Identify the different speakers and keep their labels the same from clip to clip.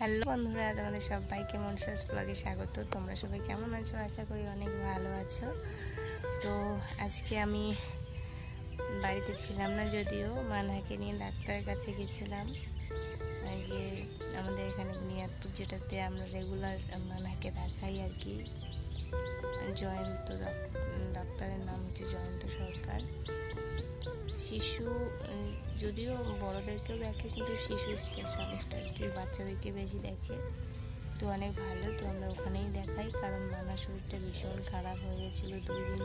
Speaker 1: Hello বন্ধুরা, তোমাদের সবাইকে মনসাস ব্লগে স্বাগত। তোমরা সবাই কেমন আছো? আশা করি অনেক ভালো আছো। তো আজকে আমি বাড়িতে ছিলাম না যদিও, মানহাকে নিয়ে ডাক্তারের কাছে গেছিলাম। যে আমাদের এখানে বুনিয়াদপুর যেটাতে আমরা রেগুলার মানহাকে দেখাই আর কি, জয়ন্ত ডাক্তারের নাম হচ্ছে জয়ন্ত সরকার। শিশু যদিও বড়দেরকেও দেখে কিন্তু শিশু স্পেশালিস্ট আর কি বাচ্চাদেরকে বেশি দেখে তো অনেক ভালো তো আমরা ওখানেই দেখাই কারণ মানা শরীরটা ভীষণ খারাপ হয়ে গেছিল দুই দিন।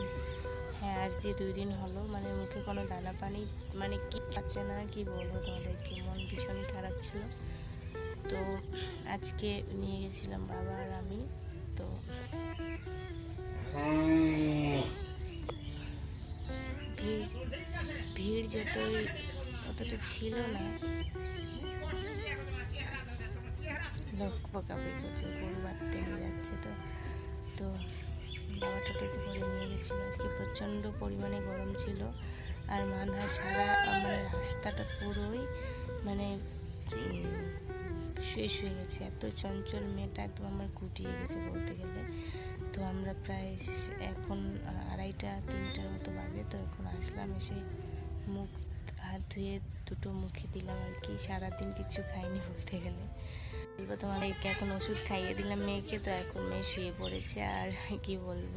Speaker 1: হ্যাঁ আজ দিয়ে দুই দিন হলো মানে মুখে কোনো দানা পানি মানে কি পাচ্ছে না কি বলব তোমাদেরকে মন ভীষণ খারাপ ছিল। তো আজকে নিয়ে গেছিলাম বাবা আর আমি তো ভিড় ভিড় যতই অতটা ছিল না। লোক বকাবকি করছে গরু বাঁধতে নিয়ে যাচ্ছে তো। তো বাবা টোটোতে করে নিয়ে গেছিল। আজকে প্রচণ্ড পরিমাণে গরম ছিল। আর মানহা সারা আমার রাস্তাটা পুরোই মানে শুয়ে শুয়ে গেছে। এত চঞ্চল মেয়েটা একদম আমার গুটিয়ে গেছে বলতে গেলে। তো আমরা প্রায় এখন আড়াইটা, তিনটার মতো বাজে। তো এখন আসলাম এসে মুখ হাত ধুয়ে দুটো মুখে দিলাম আর কি। সারাদিন কিছু খাইনি বলতে গেলে। বলব তোমাদেরকে, এখন ওষুধ খাইয়ে দিলাম মেয়েকে, তো এখন মেয়ে শুয়ে পড়েছে আর কি বলব।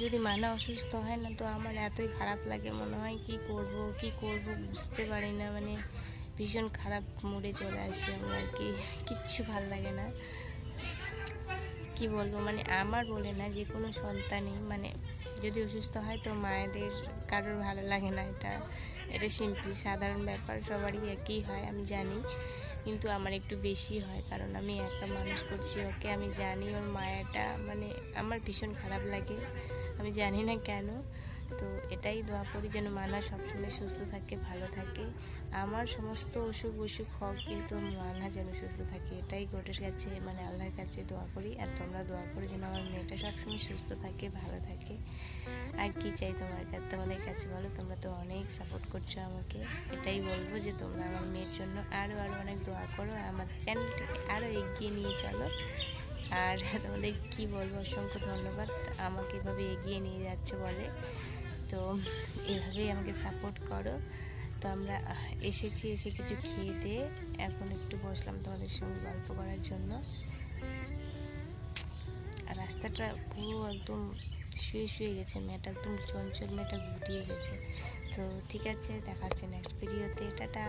Speaker 1: যদি মানা অসুস্থ হয় না তো আমার এতই খারাপ লাগে মনে হয়, কি করব কি করব বুঝতে পারি না। মানে ভীষণ খারাপ মুডে চলে আসি আমি আর কি। কিচ্ছু ভালো লাগে না। কি বলব? মানে আমার বলে না যে কোনো সন্তানই মানে যদি অসুস্থ হয় তো মায়েদের কারোর ভালো লাগে না। এটা এটা সিম্পলি সাধারণ ব্যাপার, সবারই একই হয়, আমি জানি। কিন্তু আমার একটু বেশি হয়, কারণ আমি একা মানুষ করছি, ওকে আমি জানি, ওর মায়াটা মানে আমার ভীষণ খারাপ লাগে। আমি জানি না কেন। তো এটাই দোয়া করি যেন মানা সবসময় সুস্থ থাকে, ভালো থাকে। আমার সমস্ত অসুখ অসুখ হোক কিন্তু মানা যেন সুস্থ থাকে, এটাই গোটের কাছে মানে আল্লাহর কাছে দোয়া করি। আর তোমরা দোয়া করো যেন আমার মেয়েটা সবসময় সুস্থ থাকে, ভালো থাকে। আর কি চাই তোমার কাছে তোমাদের কাছে বলো? তোমরা তো অনেক সাপোর্ট করছ আমাকে। এটাই বলব যে তোমরা আমার মেয়ের জন্য আরও আরও অনেক দোয়া করো। আমার চ্যানেলটাকে আরও এগিয়ে নিয়ে চলো। আর তোমাদের কি বলব? অসংখ্য ধন্যবাদ। আমাকে এভাবে এগিয়ে নিয়ে যাচ্ছে বলে। তো এভাবেই আমাকে সাপোর্ট করো। তো আমরা এসেছি, এসে কিছু খেয়ে দিয়ে এখন একটু বসলাম তোমাদের সঙ্গে গল্প করার জন্য। আর রাস্তাটা পুরো একদম শুয়ে শুয়ে গেছে, মেয়েটা একদম চঞ্চল, মেয়েটা গুটিয়ে গেছে। তো ঠিক আছে, দেখা হচ্ছে নেক্সট ভিডিওতে টাটা।